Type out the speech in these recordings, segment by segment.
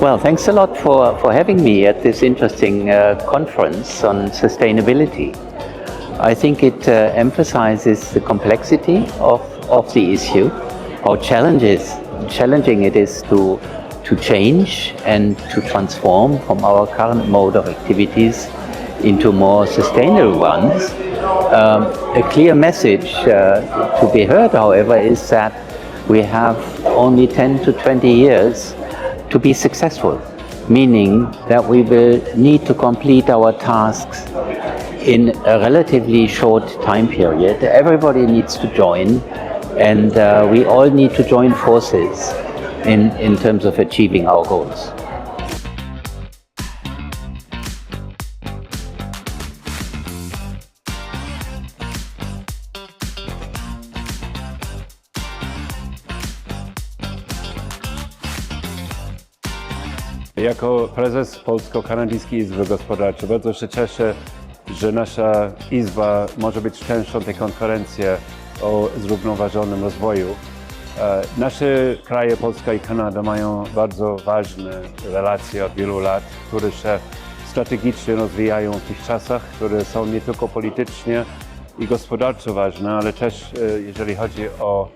Well, thanks a lot for, for having me at this interesting uh, conference on sustainability. I think it uh, emphasizes the complexity of, of the issue, how challenges, challenging it is to, to change and to transform from our current mode of activities into more sustainable ones. Um, a clear message uh, to be heard, however, is that we have only 10 to 20 years to be successful, meaning that we will need to complete our tasks in a relatively short time period. Everybody needs to join, and uh, we all need to join forces in, in terms of achieving our goals. Jako prezes Polsko-Kanadyjskiej Izby Gospodarczej bardzo się cieszę, że nasza Izba może być częścią tej konferencji o zrównoważonym rozwoju. E, Nasze kraje, Polska i Kanada, mają bardzo ważne relacje od wielu lat, które się strategicznie rozwijają w tych czasach, które są nie tylko politycznie i gospodarczo ważne, ale też e, jeżeli chodzi o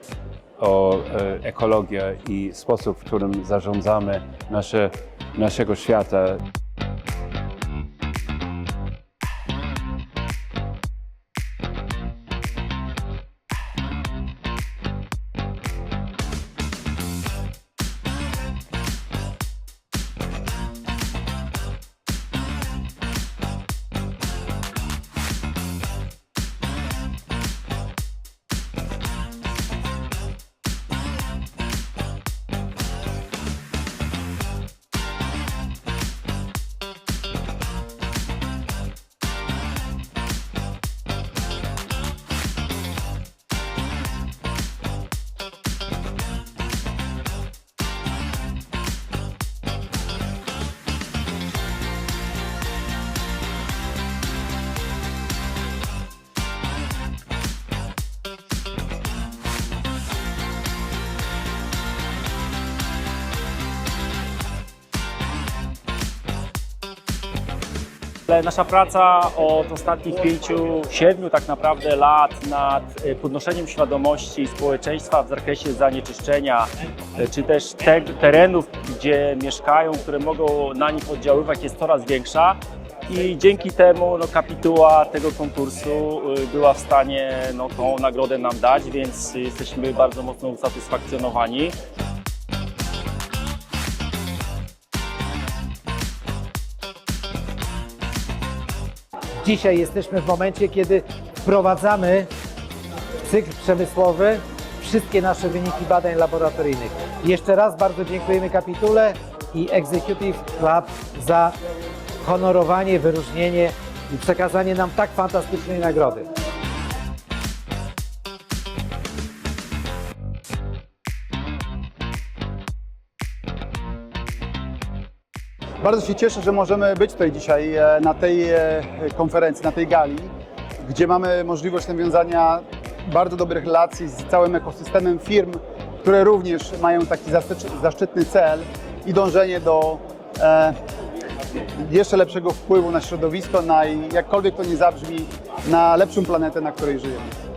o e, ekologię i sposób, w którym zarządzamy nasze, naszego świata. Nasza praca od ostatnich pięciu, siedmiu tak naprawdę lat nad y, podnoszeniem świadomości społeczeństwa w zakresie zanieczyszczenia, y, czy też te, terenów, gdzie mieszkają, które mogą na nich oddziaływać, jest coraz większa. I dzięki temu no, kapituła tego konkursu y, była w stanie no, tą nagrodę nam dać, więc jesteśmy bardzo mocno usatysfakcjonowani. Dzisiaj jesteśmy w momencie, kiedy wprowadzamy cykl przemysłowy wszystkie nasze wyniki badań laboratoryjnych. Jeszcze raz bardzo dziękujemy Kapitule i Executive Lab za honorowanie, wyróżnienie i przekazanie nam tak fantastycznej nagrody. Bardzo się cieszę, że możemy być tutaj dzisiaj e, na tej e, konferencji, na tej gali, gdzie mamy możliwość nawiązania bardzo dobrych relacji z całym ekosystemem firm, które również mają taki zaszczyt- zaszczytny cel i dążenie do e, jeszcze lepszego wpływu na środowisko, na jakkolwiek to nie zabrzmi, na lepszą planetę, na której żyjemy.